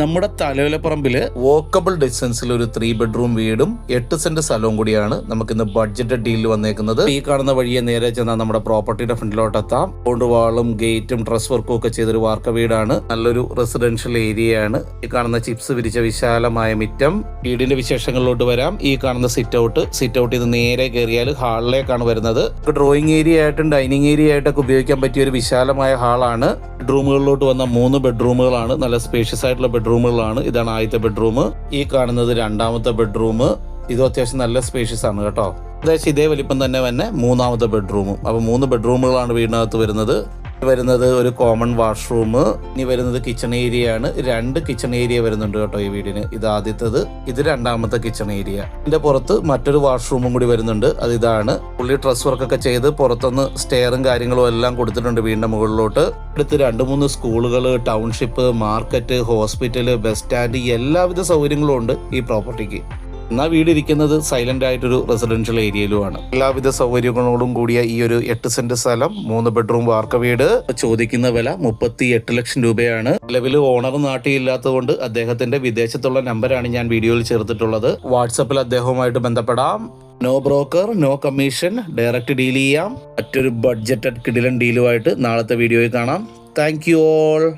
നമ്മുടെ തലയോലപ്പറമ്പിൽ വോക്കബിൾ ഡിസ്റ്റൻസിൽ ഒരു three bedroom വീടും എട്ട് സെന്റ് സ്ഥലവും കൂടിയാണ് നമുക്ക് ഇന്ന് ബഡ്ജറ്റ് ഡീലിൽ വന്നേക്കുന്നത്. ഈ കാണുന്ന വഴിയെ നേരെ ചെന്നാൽ നമ്മുടെ പ്രോപ്പർട്ടിയുടെ ഫ്രണ്ടിലോട്ട് എത്താം കൊണ്ട് വാളും ഗേറ്റും ഡ്രസ് വർക്കും ഒക്കെ ചെയ്തൊരു വാർക്ക വീടാണ്. നല്ലൊരു റെസിഡൻഷ്യൽ ഏരിയയാണ് ഈ കാണുന്ന ചിപ്സ് വിരിച്ച വിശാലമായ മിറ്റം. വീടിന്റെ വിശേഷങ്ങളിലോട്ട് വരാം. ഈ കാണുന്ന സിറ്റ് ഔട്ട് സിറ്റ് ഔട്ട് ഇത് നേരെ കയറിയാൽ ഹാളിലേക്കാണ് വരുന്നത്. ഡ്രോയിങ് ഏരിയ ആയിട്ടും ഡൈനിങ് ഏരിയ ആയിട്ടൊക്കെ ഉപയോഗിക്കാൻ പറ്റിയ ഒരു വിശാലമായ ഹാളാണ്. ബെഡ്റൂമുകളിലോട്ട് വന്ന മൂന്ന് ബെഡ്റൂമുകളാണ് നല്ല സ്പേഷ്യസ് ആയിട്ടുള്ള ബെഡ്റൂമുകളാണ് ഇതാണ് ആദ്യത്തെ ബെഡ്റൂം ഈ കാണുന്നത് രണ്ടാമത്തെ ബെഡ്റൂം ഇതും അത്യാവശ്യം നല്ല സ്പേഷ്യസ് ആണ് കേട്ടോ. ഏകദേശം ഇതേ വലിപ്പം തന്നെ തന്നെ മൂന്നാമത്തെ ബെഡ്റൂമും അപ്പൊ മൂന്ന് ബെഡ്റൂമുകളാണ് വീടിനകത്ത് വരുന്നത്. വരുന്നത് ഒരു കോമൺ വാഷ്റൂം ഇനി വരുന്നത് കിച്ചൺ ഏരിയ ആണ്. രണ്ട് കിച്ചൺ ഏരിയ വരുന്നുണ്ട് കേട്ടോ ഈ വീടിന്. ഇത് ആദ്യത്തേത് ഇത് രണ്ടാമത്തെ കിച്ചൺ ഏരിയ ഇതിന്റെ പുറത്ത് മറ്റൊരു വാഷ്റൂമും കൂടി വരുന്നുണ്ട്. അത് ഇതാണ്. പുള്ളി ഡ്രസ് വർക്കൊക്കെ ചെയ്ത് പുറത്തുനിന്ന് സ്റ്റെയറും കാര്യങ്ങളും എല്ലാം കൊടുത്തിട്ടുണ്ട് വീടിന്റെ മുകളിലോട്ട്. അടുത്ത് രണ്ട് മൂന്ന് സ്കൂളുകൾ township market hospital bus stand എല്ലാവിധ സൗകര്യങ്ങളും ഉണ്ട് ഈ പ്രോപ്പർട്ടിക്ക് എന്നാൽ വീട് ഇരിക്കുന്നത് സൈലന്റ് ആയിട്ടൊരു റെസിഡൻഷ്യൽ ഏരിയയിലുമാണ്. എല്ലാവിധ സൗകര്യങ്ങളോടും കൂടിയ ഈ ഒരു എട്ട് സെന്റ് സ്ഥലം മൂന്ന് ബെഡ്റൂം വാർക്ക വീട്. ചോദിക്കുന്ന വില മുപ്പത്തി എട്ട് ലക്ഷം രൂപയാണ്. നിലവിൽ ഓണർ നാട്ടിലില്ലാത്തതുകൊണ്ട് അദ്ദേഹത്തിന്റെ വിദേശത്തുള്ള നമ്പറാണ് ഞാൻ വീഡിയോയിൽ ചേർത്തിട്ടുള്ളത്. വാട്സപ്പിൽ അദ്ദേഹവുമായിട്ട് ബന്ധപ്പെടാം. No broker no commission direct deal ചെയ്യാം. മറ്റൊരു ബഡ്ജറ്റഡ് കിടിലൻ ഡീലുമായിട്ട് നാളത്തെ വീഡിയോയിൽ കാണാം. Thank you all